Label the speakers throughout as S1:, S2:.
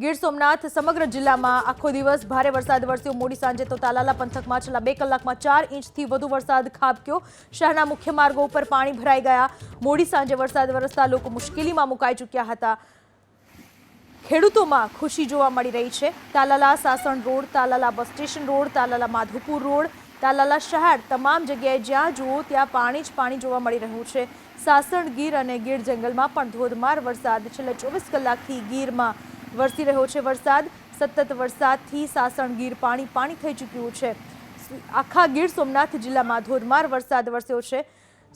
S1: ગીર સોમનાથ સમગ્ર જિલ્લામાં આખો દિવસ ભારે વરસાદ વરસ્યો. મોડી સાંજે તો તાલાલા પંથકમાં છેલ્લા બે કલાકમાં ચાર ઇંચથી વધુ વરસાદ ખાબક્યો. શહેરના મુખ્ય માર્ગો ઉપર પાણી ભરાઈ ગયા. મોડી સાંજે વરસાદ વરસતા લોકો મુશ્કેલીમાં મુકાઈ ચૂક્યા હતા. ખેડૂતોમાં ખુશી જોવા મળી રહી છે. Talala Sasan road, Talala bus station road, Talala Madhupur road, Talala શહેર તમામ જગ્યાએ જ્યાં જુઓ ત્યાં પાણી જ પાણી જોવા મળી રહ્યું છે. સાસણ, ગીર અને ગીર જંગલમાં પણ ધોધમાર વરસાદ. છેલ્લા ચોવીસ કલાકથી ગીરમાં વરસી રહ્યો છે. વરસાદ, સતત વરસાદથી સાસણ ગીર પાણી પાણી થઈ ચૂક્યું છે. આખા ગીર સોમનાથ જિલ્લામાં ધોધમાર વરસાદ વરસ્યો છે.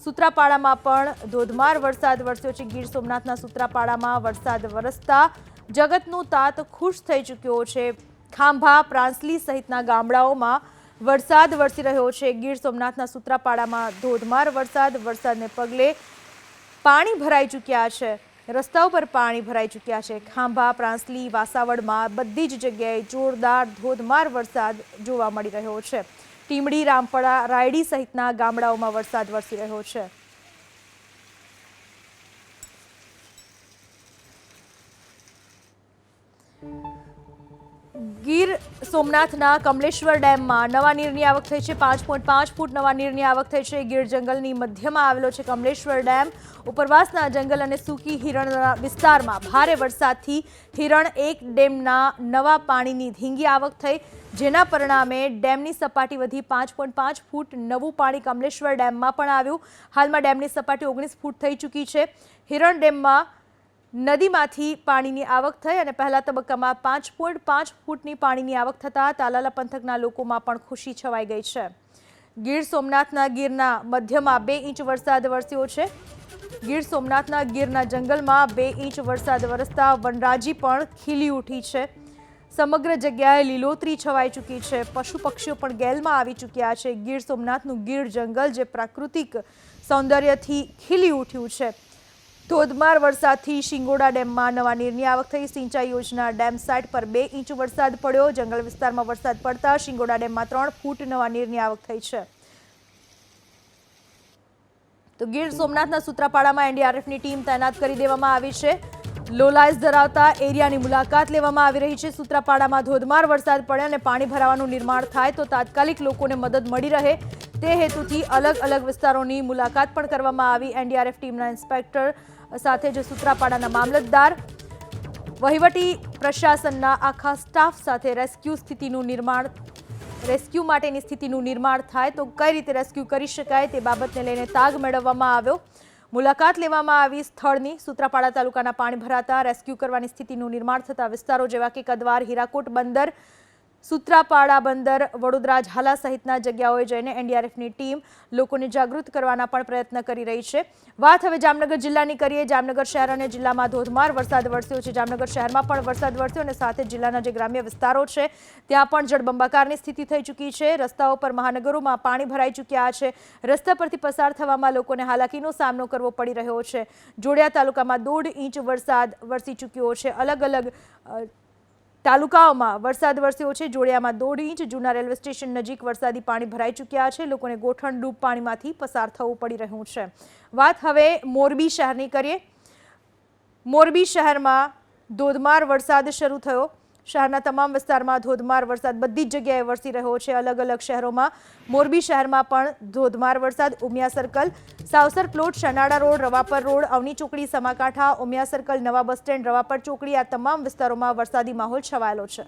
S1: સુત્રાપાડામાં પણ ધોધમાર વરસાદ વરસ્યો છે. ગીર સોમનાથના સુત્રાપાડામાં વરસાદ વરસતા જગતનું તાત ખુશ થઈ ચૂક્યો છે. ખાંભા, પ્રાંસલી સહિતના ગામડાઓમાં વરસાદ વરસી રહ્યો છે. ગીર સોમનાથના સુત્રાપાડામાં ધોધમાર વરસાદ, વરસાદને પગલે પાણી ભરાઈ ચૂક્યા છે. રસ્તાઓ પર પાણી ભરાઈ ચૂક્યા છે. ખાંભા, પ્રાંસલી, વાસાવડમાં બધી જ જગ્યાએ જોરદાર ધોધમાર વરસાદ જોવા મળી રહ્યો છે. ટીમડી, રામપડા, રાયડી સહિતના ગામડાઓમાં વરસાદ વરસી રહ્યો છે. ગીર સોમનાથના કમલેશ્વર ડેમમાં નવા નીરની આવક થઈ છે. પાંચ પોઈન્ટ પાંચ ફૂટ નવા નીરની આવક થઈ છે. ગીર જંગલની મધ્યમાં આવેલો છે કમલેશ્વર ડેમ. ઉપરવાસના જંગલ અને સૂકી હિરણના વિસ્તારમાં ભારે વરસાદથી હિરણ એક ડેમના નવા પાણીની ધીંગી આવક થઈ. જેના પરિણામે ડેમની સપાટી વધી પાંચ પોઈન્ટ પાંચ ફૂટ નવું પાણી કમલેશ્વર ડેમમાં પણ આવ્યું. હાલમાં ડેમની સપાટી ઓગણીસ ફૂટ થઈ ચૂકી છે. હિરણ ડેમમાં નદીમાંથી પાણીની આવક થઈ અને પહેલા તબક્કામાં પાંચ પોઈન્ટ પાંચ ફૂટની પાણીની આવક થતાં તાલાલા પંથકના લોકોમાં પણ ખુશી છવાઈ ગઈ છે. ગીર સોમનાથના ગીરના મધ્યમાં બે ઇંચ વરસાદ વરસ્યો છે. ગીર સોમનાથના ગીરના જંગલમાં બે ઇંચ વરસાદ વરસતા વનરાજી પણ ખીલી ઉઠી છે. સમગ્ર જગ્યાએ લીલોતરી છવાઈ ચૂકી છે. પશુ પક્ષીઓ પણ ગેલમાં આવી ચૂક્યા છે. ગીર સોમનાથનું ગીર જંગલ જે પ્રાકૃતિક સૌંદર્યથી ખીલી ઉઠ્યું છે. ધોધમાર વરસાદથી શિંગોડા ડેમમાં નવા નીરની આવક થઈ. સિંચાઈ યોજના ડેમ સાઇટ પર બે ઇંચ વરસાદ પડ્યો. જંગલ વિસ્તારમાં વરસાદ પડતા શિંગોડા ડેમમાં ત્રણ ફૂટ નવા નીરની આવક થઈ છે. તો ગીર સોમનાથના સૂત્રાપાડામાં એનડીઆરએફની ટીમ તૈનાત કરી દેવામાં આવી છે. લોલાઇસ ધરાવતા એરિયાની મુલાકાત લેવામાં આવી રહી છે. સૂત્રાપાડામાં ધોધમાર વરસાદ પડે અને પાણી ભરાવાનું નિર્માણ થાય તો તાત્કાલિક લોકોને મદદ મળી રહે. તે હેતુથી અલગ અલગ વિસ્તારોની મુલાકાત પણ કરવામાં આવી. એનડીઆરએફ ટીમના ઇન્સ્પેક્ટર સાથે જ સૂત્રાપાડાના મામલતદાર, વહીવટી પ્રશાસનના આખા સ્ટાફ સાથે રેસ્ક્યુ સ્થિતિનું નિર્માણ, રેસ્ક્યુ માટેની સ્થિતિનું નિર્માણ થાય તો કઈ રીતે રેસ્ક્યુ કરી શકાય તે બાબતને લઈને તાગ મેળવવામાં આવ્યો. મુલાકાત લેવામાં આવી સ્થળની. સૂત્રાપાડા તાલુકાના પાણી ભરાતા રેસ્ક્યુ કરવાની સ્થિતિનું નિર્માણ થતા વિસ્તારો જેવા કે કદવાર, હીરાકોટ બંદર સૂત્રાપાડા બંદર વડોદરા ઝાલા સહિતના જગ્યાઓએ જઈને એનડીઆરએફની ટીમ લોકોને જાગૃત કરવાના પણ પ્રયત્ન કરી રહી છે. વાત હવે જામનગર જિલ્લાની કરીએ. જામનગર શહેર અને જિલ્લામાં ધોધમાર વરસાદ વરસ્યો છે. જામનગર શહેરમાં પણ વરસાદ વરસ્યો અને સાથે જિલ્લાના જે ગ્રામ્ય વિસ્તારો છે, ત્યાં પણ જળબંબાકારની સ્થિતિ થઈ ચૂકી છે. રસ્તાઓ પર મહાનગરોમાં પાણી ભરાઈ ચૂક્યા છે. રસ્તા પરથી પસાર થવામાં લોકોને હાલાકીનો સામનો કરવો પડી રહ્યો છે. જોડિયા તાલુકામાં દોઢ ઇંચ વરસાદ વરસી ચૂક્યો છે. અલગ અલગ તાલુકાઓમાં વરસાદ વરસ્યો છે. જોડિયામાં દોઢ ઇંચ, જૂના રેલવે સ્ટેશન નજીક વરસાદી પાણી ભરાઈ ચૂક્યા છે. લોકોને ગોઠણ ડૂબ પાણીમાંથી પસાર થવું પડી રહ્યું છે. વાત હવે મોરબી શહેરની કરીએ. મોરબી શહેરમાં ધોધમાર વરસાદ શરૂ થયો. શહેરના તમામ વિસ્તારમાં ધોધમાર વરસાદ બધી જ જગ્યાએ વરસી રહ્યો છે. અલગ અલગ શહેરોમાં મોરબી શહેરમાં પણ ધોધમાર વરસાદ. Umiya circle, Savsar plot Shanala road, Ravapar road, Avani ચોકડી, સમાકાંઠા, ઉમિયા સર્કલ, નવા બસ સ્ટેન્ડ, રવાપર ચોકડી આ તમામ વિસ્તારોમાં વરસાદી માહોલ છવાયેલો છે.